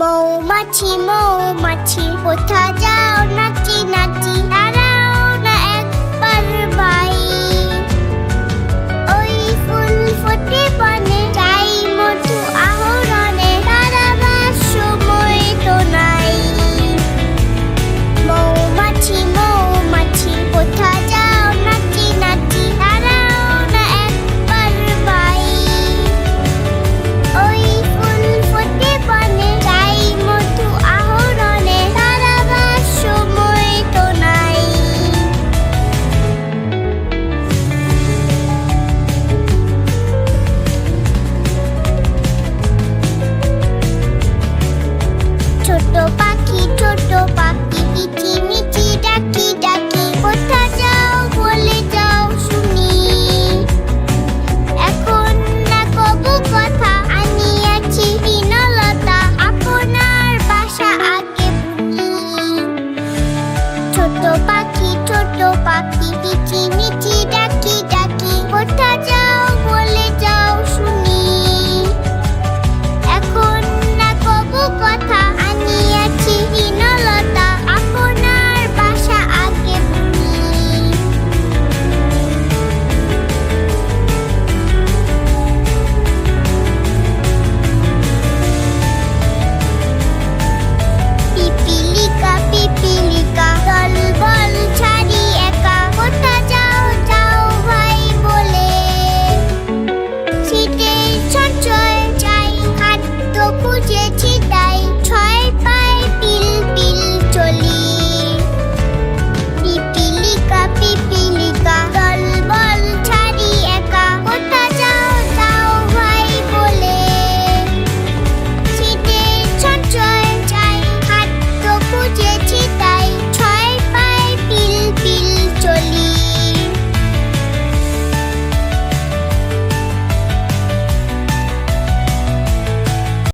মৌমাছি মৌমাছি কোথা যাও নাচি নাচি ছোট পাখি ছোট পাখি মিটি মিটি ডাকি ডাকি যাও যাও শুনি। এখন না কথা আছি আপনার পাখি, ছোট